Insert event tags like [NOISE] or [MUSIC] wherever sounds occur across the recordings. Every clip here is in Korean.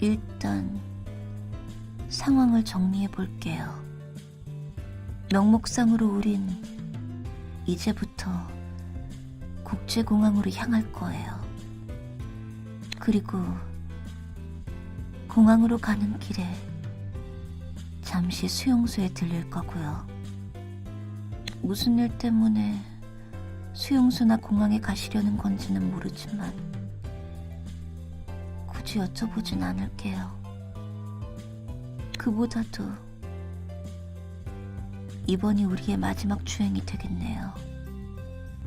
일단 상황을 정리해 볼게요. 명목상으로 우린 이제부터 국제공항으로 향할 거예요. 그리고 공항으로 가는 길에 잠시 수용소에 들릴 거고요. 무슨 일 때문에 수용소나 공항에 가시려는 건지는 모르지만 굳이 여쭤보진 않을게요. 그보다도 이번이 우리의 마지막 주행이 되겠네요.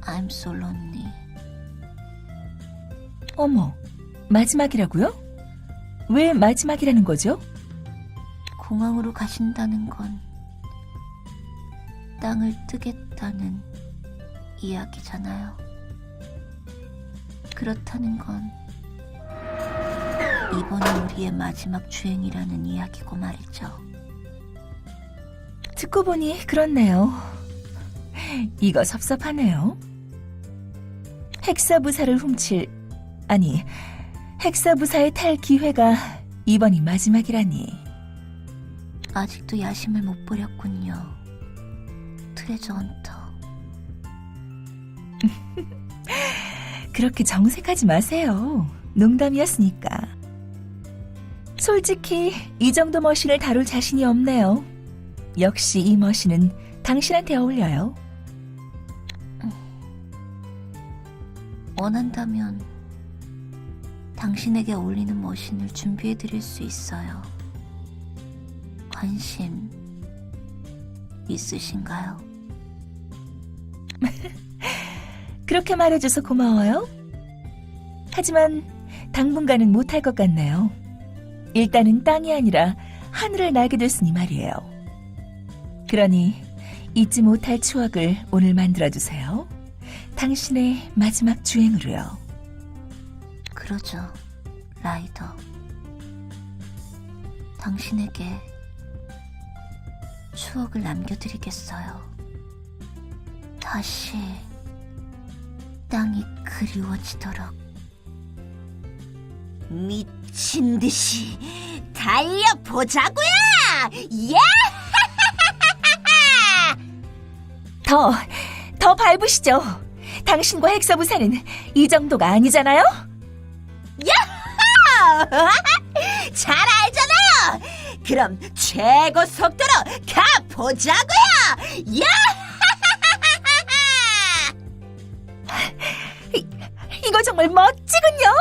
I'm so lonely. 어머, 마지막이라고요? 왜 마지막이라는 거죠? 공항으로 가신다는 건 땅을 뜨겠다는 이야기잖아요. 그렇다는 건 이번이 우리의 마지막 주행이라는 이야기고 말이죠. 듣고 보니 그렇네요. 이거 섭섭하네요. 헥사부사를 훔칠, 아니, 헥사부사에 탈 기회가 이번이 마지막이라니. 아직도 야심을 못 버렸군요. 트레저 헌터. [LAUGHS] 그렇게 정색하지 마세요. 농담이었으니까. 솔직히 이 정도 머신을 다룰 자신이 없네요. 역시 이 머신은 당신한테 어울려요. 원한다면 당신에게 어울리는 머신을 준비해 드릴 수 있어요. 관심 있으신가요? [LAUGHS] 그렇게 말해줘서 고마워요. 하지만 당분간은 못할 것 같네요. 일단은 땅이 아니라 하늘을 날게 됐으니 말이에요. 그러니 잊지 못할 추억을 오늘 만들어주세요. 당신의 마지막 주행으로요. 그러죠, 라이더. 당신에게 추억을 남겨드리겠어요. 다시 땅이 그리워지도록. 미친 듯이 달려보자고요! 예! [LAUGHS] 더, 더 밟으시죠. 당신과 헥서부사는 이 정도가 아니잖아요? [LAUGHS] 잘 알잖아요! 그럼 최고 속도로 가보자고요! 야! [LAUGHS] 이거 정말 멋지군요.